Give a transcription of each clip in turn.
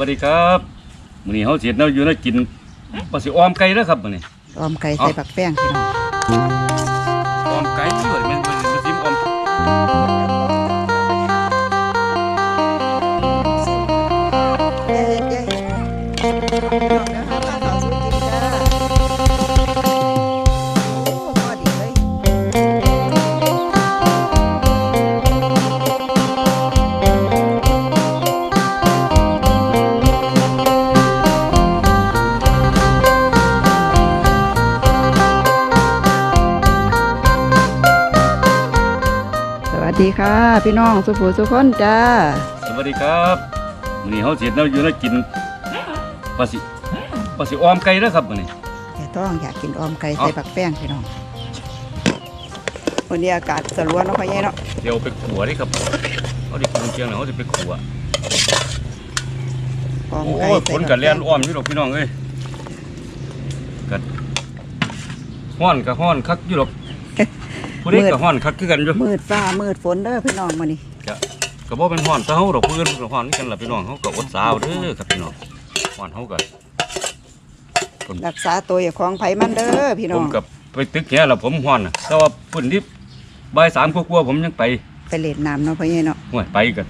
วัสดีครับมื้อนี้เฮาเสียดเนาอยู่แนากินว่าสิออมไก่เด้อครับมื้อนี้ออมไก่ใส่ผักแป้งพี่น้อง ดีค่ะ พี่น้องสุภูสุคนจ้า สวัสดีครับมื้อนี้เฮาสิเฮ็ดแนวอยู่แนวกินว่าสิว่าสิออมไก่เด้อครับมื้อนี้แต่ต้องอยากกินออมไก่เอ้าใส่ปักแป้งพี่น้องวันนี้อากาศสลัวเนาะพ่อใหญ่เนาะเดี๋ยวไปขัวเด้ครับเอาดิกินเชียงแล้วเฮาสิไปขัวออมโอ้ไก่ยใส่ฝนปัก็กแล่แป้นงอ้อมอยู่ดอกพี่น้องเอ้ยก็ฮ้อนก็ฮ้อนคักอยู่ดอก ผู้ใดก็ฮ้อนคักคือกันอยู่มืดฟ้ามืดฝนเด้อพี่น้องมานี่ก็ก็บ่เป็นฮ้อนแต่เฮาดอกเพิ่นก็ฮ้อนกันล่ะพี่น้องเฮาก็อดสาวเด้อครับพี่น้องฮ้อนเฮาก็รักษาตัวอย่าของไผมันเด้อพี่น้ผองมกับไปตึกแค่แล้วผมฮ้อนน่ะแต่ว่าพุ่นที่บ่ายสามกว่าๆผมยังไปไปเล่นน้ำเนาะพ่อใหญ่เนาะห่วยไปกัน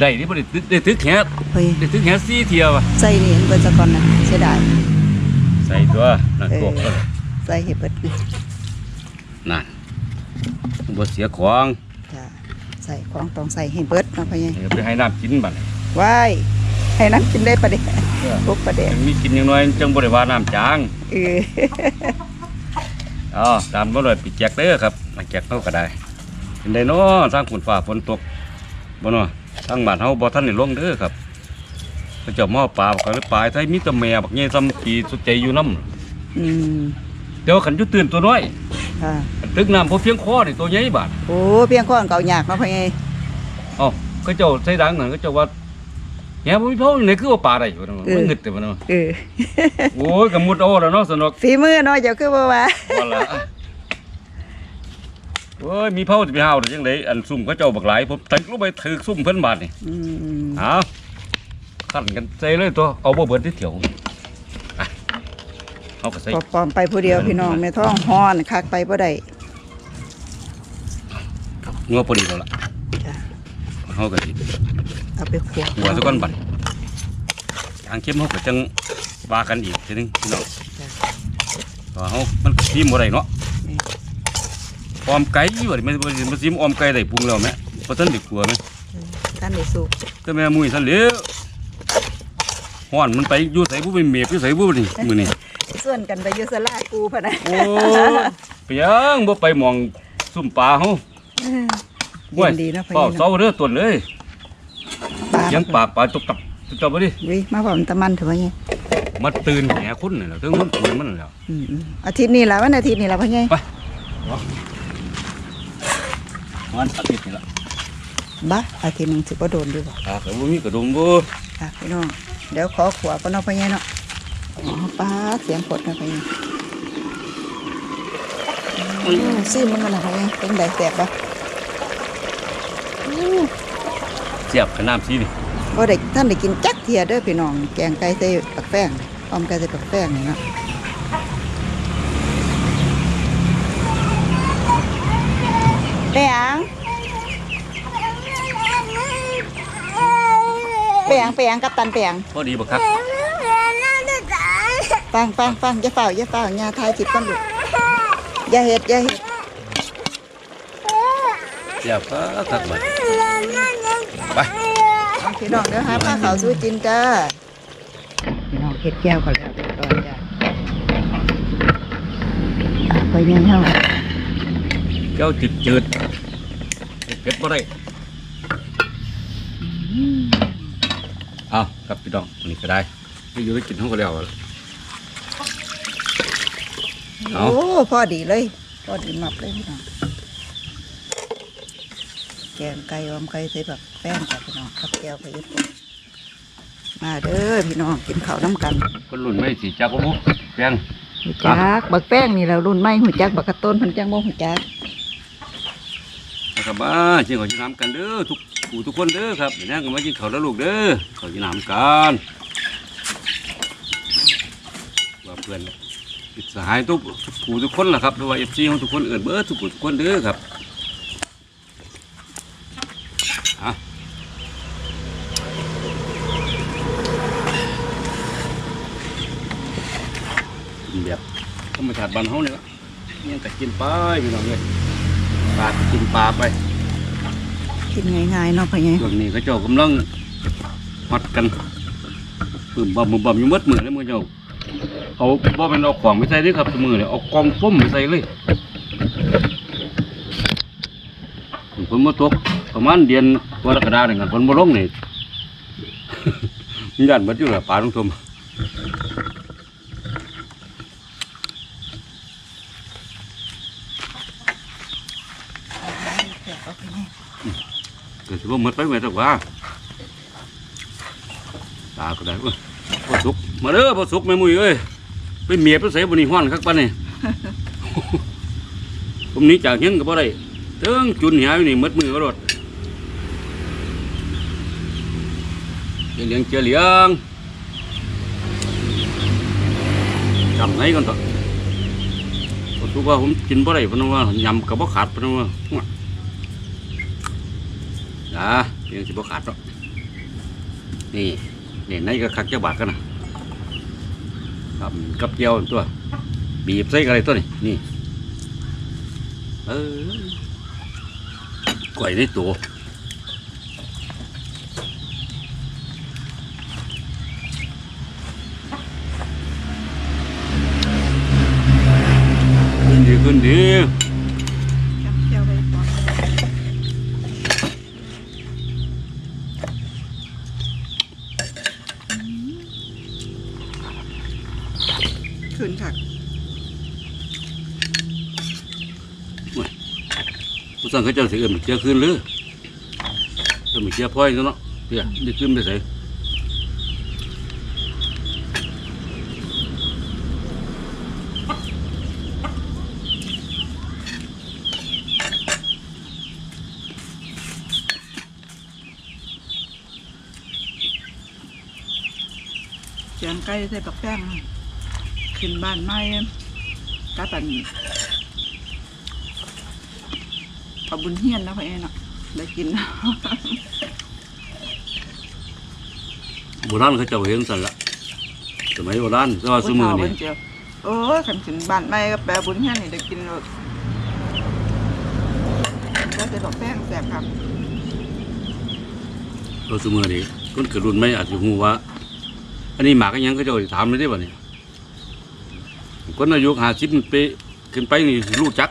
ได้ที่บ่ได้ตึกได้ตึกแค่เฮ้ยได้ตึกแค่สี่เที่ยวว่ะใส่นี่เห็นเบิดซะก่อนนะเสียดายใส่ตัวนั่นเออตัวก็ใส่เห็ดเบิดนี่นั่น บ่เสียของจ้าใส่ของต้องใส่ให้เบิดเนาะพ่อใหญ่ให้ไปให้น้ำกินบัดนี้ว้ายให้น้ำกินได้ประเดี๋ยวเออพวกประเดี๋ยวยังมีกินอย่างน้อยจังบ่ได้ว่าน้ำจางเอออ๋อตามบ่เลยปิดแจกเด้อครับมาแจกเฮาก็ได้เป็นได้เนาะสร้างฝนฟ้าฝนตกบ่เนาะทางบ้านเฮาบ่ทันได้ลงเด้อครับเขาเจ้ามาเอาปลาก็เลยปลายไทยมีแต่แม่บักใหญ่ซ้ำปีสุดใจอยู่นำอืมแต่ว่าขันอยู่ตื่นตัวน้อย ค่ะตึกน้ำพอเพียงคอนี่ตัวใหญ่บาดโอ้เพียงข้อนเก่ายากเนาะพ่อใหญ่เอ้าก็เจ้าใส่ดังนั่นก็เจ้าว่าแหมบ่มีเผาอยู่ไหนคือว่าปลาได้อยู่นั่นมันงึดแต่มันเนาะเออโอ้ยก็มุดเอาแล้วเนาะสนุกฝีมือเนาะเจ้าคือบ่ว่าว่าละโอ้ยมีเผาสิไปหาได้จังไดอันซุ่มเขาเจ้าบักหลายผมตึกลงไปถึกซุ่มเพิ่นบาดนี่อืมเอาคั่นกันใส่เลยตัวเอาบ่เบิดที่เถียวอะ เอาก็ใส่ปอปลอมไปผู้เดียวพี่น้องแม่ท้องฮ้อนคักไปบ่ได้งัวพอดีแล้วล่ะจ้ะเฮาก็สิเอาไปขัวหัวซะก่อนบัดทางเข้มเฮาก็จังว่ากันอีกทีนึงพี่น้องจ้ะเพราะว่าเฮามันก็ซิมบ่ได้เนาะออมไก่อยู่ดิมันบ่สิมาซิมออมไก่ได้ปรุงแล้วแม่บ่ทันได้กลัวแม่ท่านได้สุกแต่แม่มุ้ยซั่นแหล้วฮ้อนมันไปอยู่ไสบ่ไปเมฟอยู่ไสบ่นี่มื้อนี้ ส่วนกันไปอยู่สลากูพะนะโอ้ไปยังบ่ไปหมองซุ่มปลาเฮายินดีเนาะพ่อเฝ้าใหญ่เซาเนาะเด้อต้นเลยปลายังปลาปลาตกตับตกตับบ่ดิวิมาพร้อมตะมันเถอะพ่อใหญ่มาตื่นแหคนนี่แหละถึงมันตื่นมันนั่นแหล้วอืมๆอาทิตย์นี้ล่ะวันอาทิตย์นี้ล่ะพ่อใหญ่มันอาทิตย์นี่ล่ะบ้าอาทิตย์หนึงสิบ่โดนอยู่บ่ปลาก็บ่มีกระดุมบ่อะพี่น้องเดี๋ยวขอขัวก่อนเนาะพ่อใหญ่เนาะอ๋อ ปลาเสียงกดนะพ่อใหญ่อืมซิมมันกันนะพ่อใหญ่เป็นไดแซ่บบ่อู้เสียบกับน้ำซีนี่บ่ได้ท่านได้กินจักเทียเด้อพี่น้อง แกงไก่ใส่ปักแป้งออมไก่ใส่ปักแป้งนี่เนาะแป้งแป้งแป้งกับตันแป้งพอดีบ่ครับ ฟังฟังฟังอย่าเฝ้าอย่าเฝ้าอย่าทายจิตก่อนลูกอย่าเฮ็ดอย่าเฮ็ดเสียบก็คักบัดไปเอาพี่น้องเดี๋ยวหาผ้าขาวสู้จินจ้าพี่น้องเฮ็ดแก้วก่อนแล้วเรียบร้อยจ้าอะไปยังเฮาเจ้าจืดจืดๆเผ็ดบ่ได้เอาครับพี่น้องอันนี้ก็ได้ที่อยู่ได้กินเฮาก็แล้ว เอา โอ้พอดีเลยพอดีมับเลยพี่น้องแกงไก่ออมไก่ใส่แบบแป้งจ้ะพี่น้องกับแก้วไปญี่ปุ่นมาเด้อพี่น้องกินข้าวน้ำกันคนรุ่นไม่สิจักบ่บุแป้งหูจักบักแป้งนี่เรารุ่นใหม่หูจักบักกระต้นเพันจังบ่หูจักนะครับมาชิงของชิน้ำกันเด้อทุกผู้ทุกคนเด้อครับเดี๋ยวนี้ก็มากินข้าวแล้วลูกเด้อข้าวกินน้ำกันว่าเพื่อนอิ สหายทุกผู้ทุกคนล่ะครับหรือว่าเอฟซีของทุกคนเอื่นเบิดทุกผู้ทุกคนเด้อครับฮะกินแบบธรรมชาติบ้านเฮานี่ละยังก็กินไปพี่น้องเลยปลาก็กินปลาไปกินง่ายๆเนาะพ่อใหญ่ช่วงนี้เขาเจ้ากำลังมัดกันปึ่มบ่มบ่มอยู่หมืดมือเลยมือเจ้า เอาบ่เป็นเอาของไปใส่ด้วยครับสมือเลยเอากองส้มไปใส่เลยฝนมาตกประมาณเดือนกรกฎาคมนี่กันฝนบ่ลงนี่มีด้านบัดอยู่ละปลาต้องทมเอาพ่อใหญ่เกิดสิบ่หมดไปแม่ตกว่าตาก็ได้เว้ยบ่สุกมาเด้อบ่สุกแม่มุ้ยเอ้ย ไปเมียไปใส่บ่นี่ฮ้อนคักปานนี่ผมหนี้จากเฮียนก็บ่ได้เทิงจุนหาอยู่นี่หมดมือก็รถเจียเลี้ยงเจียเลี้ยงจำไหนก่อนต่อผมทุกว่าผมกินบ่ได้เพราะว่ายำกับบ่ขาดเพราะว่าห่วยจ้าเลี้ยงสิบ่ขาดหรอกนี่นี่ในก็คักเจ้าบาทกันนะ ครับกับเจียวตัว บีบใส่อะไรตัวนี้นี่เออกล้วยในตัวขึ้นดีขึ้นดี จับเจียวไปก่อนขึ้นถัก ผู้สั่ง เขาเจ้าสิเอื่นเจียขึ้นหรือเอื่นเจียพ่อยซะเนาะเดี๋ยวนี่ขึ้นไปใส่เสียงไก่ใส่ปักแป้งขึ้นบ้านไม้กาตัน เอาบุญเฮียนนะพ่อเอ็นเนาะได้กินโบราณเขาเจ้าเห็นสั่นละสมัยโบราณแต่ว่าสมือโยนี่เพิ่นเจียวโอ้ยขันขึ้นบ้านไม้ก็แปลบุญเฮียนนี่ได้กินเลยก็จะปักแป้งแสบครับเราสมือนี่คนเกิดรุ่นไม่อาจจะหูว่า อันนี้หมากอันหยังเขาเจ้าสิถามเลยได้บ่เนี่ยคนอายุห้าสิบปีขึ้นไปนี่สิรู้จัก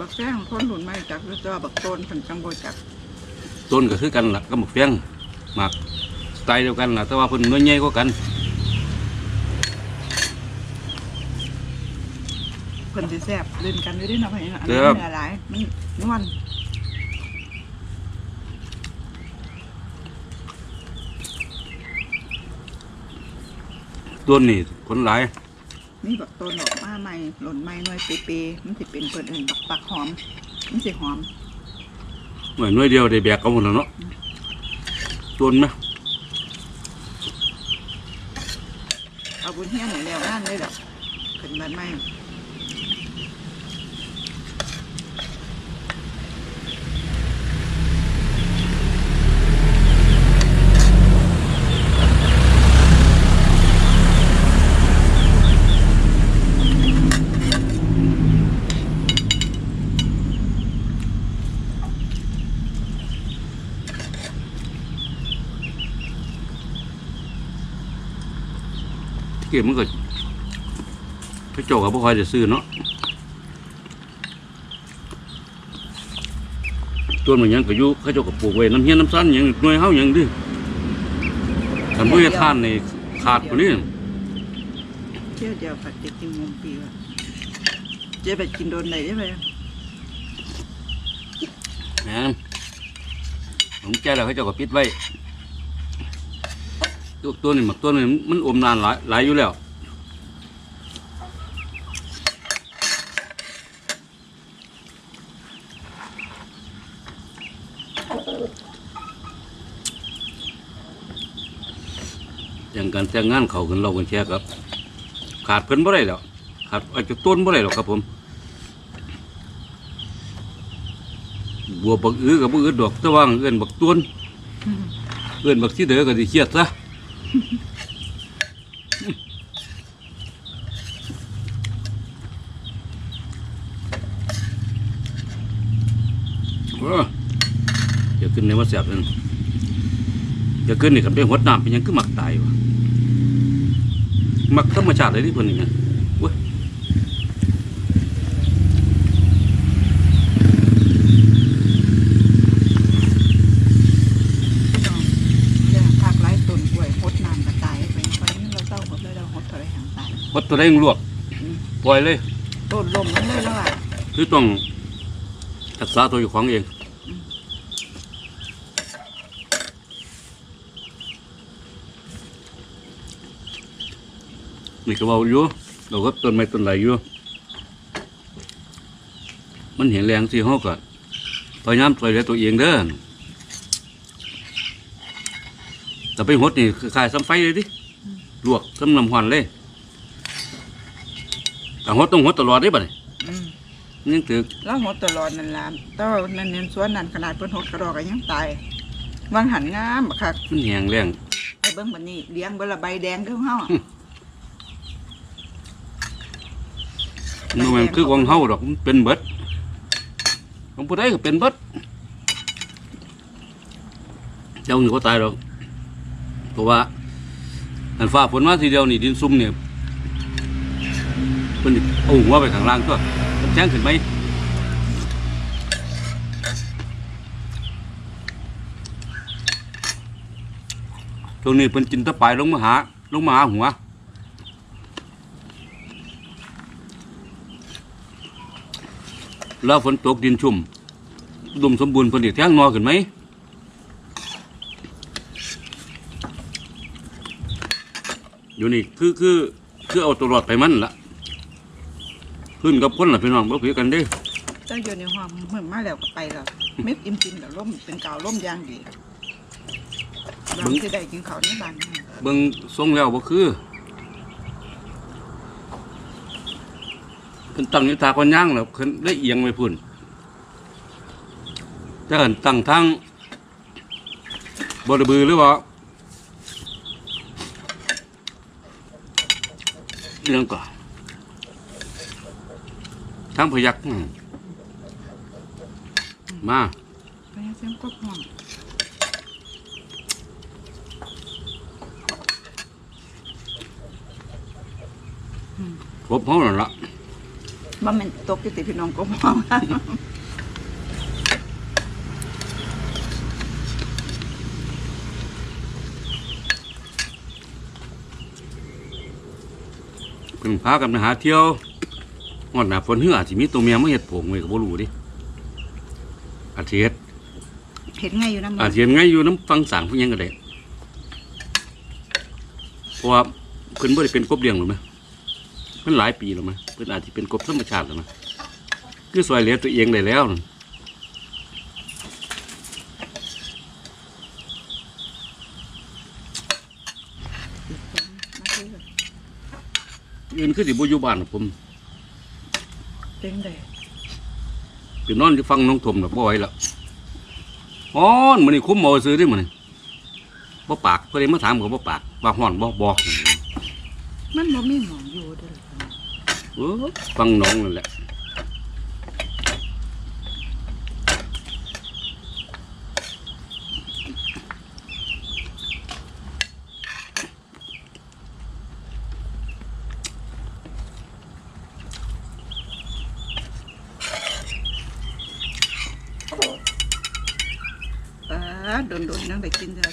บักแป้งคนหลุนไม่จักหรือว่าบักโตนขันจังโบจักต้นก็คือกันล่ะก็หมกเฟียงหมากสไตล์เดียวกันล่ะแต่ว่าเพิ่นน้อยใหญ่กว่ากันเพิ่นสิแซ่บเล่นกันอยู่เด้วยเนาะพ่อเอ็นเนาะอันนี้เนื้อหลายมันนวลต้นนี่คนหลาย นี่บักโตนออกมาใหม่หล่นใหม่หน่วยปีปีๆมันสิเป็นเพิ่นอื่นบักปักหอม มันสิหอมหน่วยหน่วยเดียวได้แบกเอาหมดแล้วเนาะต้นไหมเอาบุญเฮียนนี่แล้วงานเลยดอกขึ้นบ้านใหม่ ก็บมันก็พระเจ้ากับพวกใครจะซื้อเนาะต้นมันหยังก็อยู่เขาเจ้าก็ปลูกไว้น้ำเฮียนน้ำสั้นหยังหน่วยเฮาหยังดิคันบ่ให้ทานนี่ขาดกว่านี้เที่ยวเดียวผัดจะกินมุมปีว่ะเจ๊ไปกินโดนไหนได้ไหมแหมผมแก่แล้วเขาเจ้าก็ปิดไว้ ตัวนี้มักตัวนี้มันอมนานหลายหลายอยู่แล้วอย่างการแต่งงานเขาขึ้นเรากันแช่ครับ ขาดเพิ่นบ่ได้แล้วขาดอาจจะต้นบ่ได้หรอกครับผมบัวบักอื้อกับบักอื้อดอกตะวัางเอื้อนบักต้นเอื้อนบักที่เดือก็สิเครียดซะ สบนั่นอย่าขึ้นนี่กับได้หดน้ำเป็นหยังคือหมักตายวะมักธรรมชาติเลยที่เพิ่นนี่ไงเว้ยพี่น้องเรื่องภาคไร้ต้นกล้วยหดน้ำกระตายไปไปนี่เราเศร้าหดเลยเราหดอะไรห่างตายวัดตัวได้ลวกปล่อยเลยต้นลมมันเลยแล้วอะคือต้องรักษาตัวอยู่ของเอง นี่ก็เบาอยู่เราก็ต้นไม้ต้นไหลอยู่มันเห็นแรงสิเขาก็พยายามช่วยเหลือตัวเองเด้อแต่ไปหดนี่คือขายซ้ำไฟเลยดิลวกซ้ำน้ำหวานเลยแต่หดต้องหดตลอดได้ป่ะนี่อืมนี่ถือแล้วหดตลอดนั่นล่ะแต่ว่านั่นเน้นสวนนั่นขนาดเพิ่นหดกระดอกก็ยังตาย วางหันงามบักคักมันแหงแรงไอ้เบิ่งบัดนี้เลี้ยงเบิ่ละใบแดงคือเฮา อะมันแม่นคือของเฮาดอกมันเป็นเบิดของผู้ใดก็เป็นเบิดเจ้าหนึ่ก็ตายหรอกเพราะว่าอันฟ้าฝนมาทีเดียวนี่ดินซุ่มเนี่ยเพิ่นเอาหัวไปข้างล่างตัวมันแจ้งขึ้นไหมตรงนี้เพิ่นจินตะปายลงมาหาลงมาหาหัว แล้วฝนตกดินชุ่มอุดมสมบูรณ์ผลิตแท้งนอขึ้นไหมอยู่นี่คือคือคือเอาตัวรอดไปมันละขึ้นกับคนละพี่น้องบ่เพียกันเด้เจ้าอยู่ในห้องเมื่อมาแล้วก็ไปแล้วเม็ดอิ่มจินแล้วล่มเป็นกาวล่มอย่างดีเราสิได้กินข้าวในบ้านเบิ่งทรงแล้วบ่คือ เพิ่นตั้งอยู่ตาคนย่างแล้วเพิ่นได้เอียงไปพุ่นแต่เห็นตั้งทางบ่ได้บือหรือว่าเรื่องก่อนทางพยักอืมมาไปเสียงกบห้องครบเฮานั่นล่ะ บ่แม่นตกอยู่ติพี่น้องกบห้องเพิ่งพากันไปหาเที่ยวงอดหน้าฝนเฮืออาจสิมีตัวเมียมาเฮ็ดผงไว้ก็บ่รู้ดิอาจสิเฮ็ดเห็นไงอยู่นำอาจสิเฮ็ดไงอยู่น้ำฟังสางผู้หยังก็ได้เพราะว่าเพิ่นบ่ได้เป็นกบเลี้ยงหรอกมั้ ยเพิ่นหลายปีแล้วมั้ยเพิ่นอาจสิเป็นกบธรรมชาติแล้วมั้ยคือซอยเหลือตัวเองได้แล้วนั่นอื่นคือสิบ่อยู่บ้านหรอกผมเต็งได้ไปนอนที่ฟังน้องถมแบบบ่ไหวแล้วฮ้อนมันนี่คุ้มเอาซื้อดิมันนี่บ่ปากเพื่อนมาถามก็บ่ปากว่าฮ้อนบ่บ่มันบ่มีหมองอยู่เด้อ เออฟังน้องนั่นแหละ ป้าโดนๆนังได้กินเด้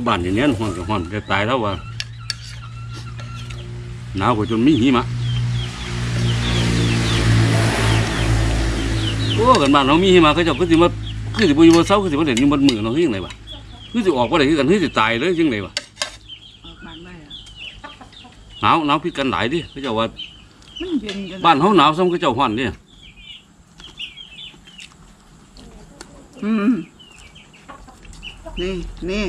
อแซ่บคักทำกับบ้านอย่างนี้ฮ้อนก็ฮ้อนจะตายแล้วว่าหนาวกว่าจนมีหิมะโอ้กันบ้านเรามีหิมะเขาเจ้าก็สิมาคือสิบ่อยู่บ่เซาคือสิบ่เล่นอยู่บนมือเนาะคือจังไดวะคือสิออกบ่ได้คือกันคือสิตายเลยจังไดวะออกบ้านได้อะหนาวหนาวพิดกันหลายดิเขาเจ้าว่ามันเย็นจนบ้านเฮาหนาวซ้ำเขาเจ้าฮ้อนนี่อืมนี่นี่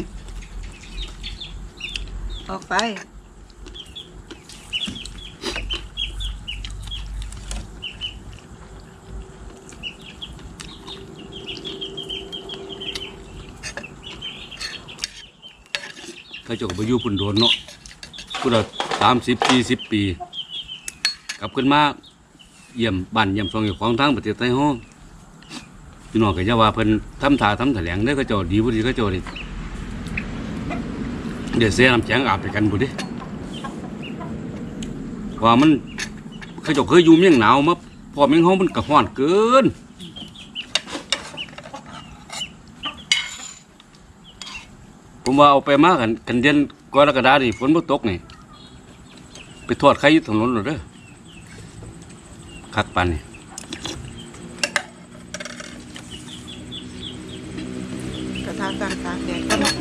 ออกไป เขาเจาก็บ่อยู่พุ่นโดนเนาะพุ่นละ30 40ปี กลับขึ้นมาเยี่ยมบ้านเยี่ยมซองอยู่ของทางประเทศไทยเฮาพี่น้องก็จะว่าเพิ่นทำท่าทำแถลงเด้อเขาเจ้าดีบ่ดีเขาเจ้านี่ เดี๋ยวเสียน้ำแข็งอาบไปกันพุ่นดิว่ามันเขาเจ้าเคยอยู่เมียงหนาวมาพอเมียงเฮามันก็ร้อนเกินผมว่าเอาไปมากันกันเดือนกรกฎาดิฝนบ่ตกนี่ไปทอดไข่ยู่ถนนหรอเด้อคักปันนี่ กระทะต่างตากแดดก็เนาะ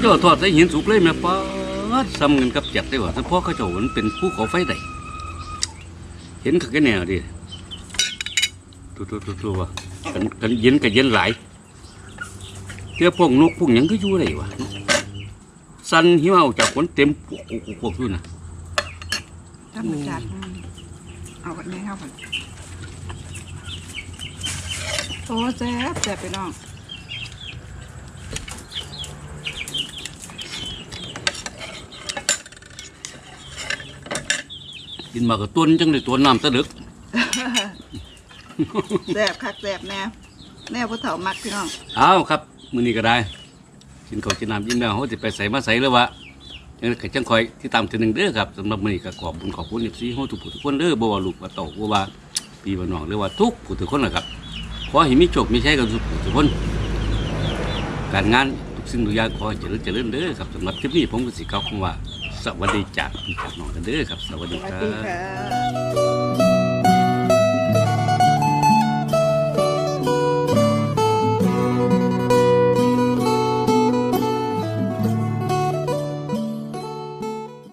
เจ้าทอดใส่หินสุกเลยแม่ป้าดซ้ำเงินกับเจ็ดได้ว่าแต่พ่อเขาเจ้ามันเป็นภูเขาไฟได้เห็นคักแค่แนวดิตัวตัวตัวตัวกันกันเย็นกันเย็นหลายเจ้าพวกนกพวกหยังก็อยู่ได้วะสันหิวเอาจากคนเต็มพวกพวกพวกอยู่นะธรรมชาติเอาแบบนี้เข้าไปโอ้แซ่บแซ่บไปน้อง กินมากับต้นจังเลยตัวน้ำตะลึกแซ่บคักแซ่บแน่แน่ผู้เฒ่ามักพี่น้องเอาครับมื้อนี้ก็ได้กินข้าวกินน้ำยิ้มแล้วเขาจะไปใส่มาใส่หรือว่ายังไงจังคอยที่ตามทีหนึ่งเด้อครับสำหรับมื้อนี้ก็ขอบคุณขอบคุณที่เขาทุกผู้ทุกคนเด้อบ่ว่าลูกว่าเต่าบ่ว่าพี่ว่าน้องหรือว่าทุกผู้ทุกคนนะครับขอให้มีโชคมีชัยกันทุกผู้ทุกคน การงานทุกสิ่งทุกอย่างขอให้เจริญเจริญเด้อครับสำหรับคลิปนี้ผมก็สิกล่าวคำว่า สวัสดีจากพี่จากน้องกันเด้อครับ สวัสดีครับค่ะ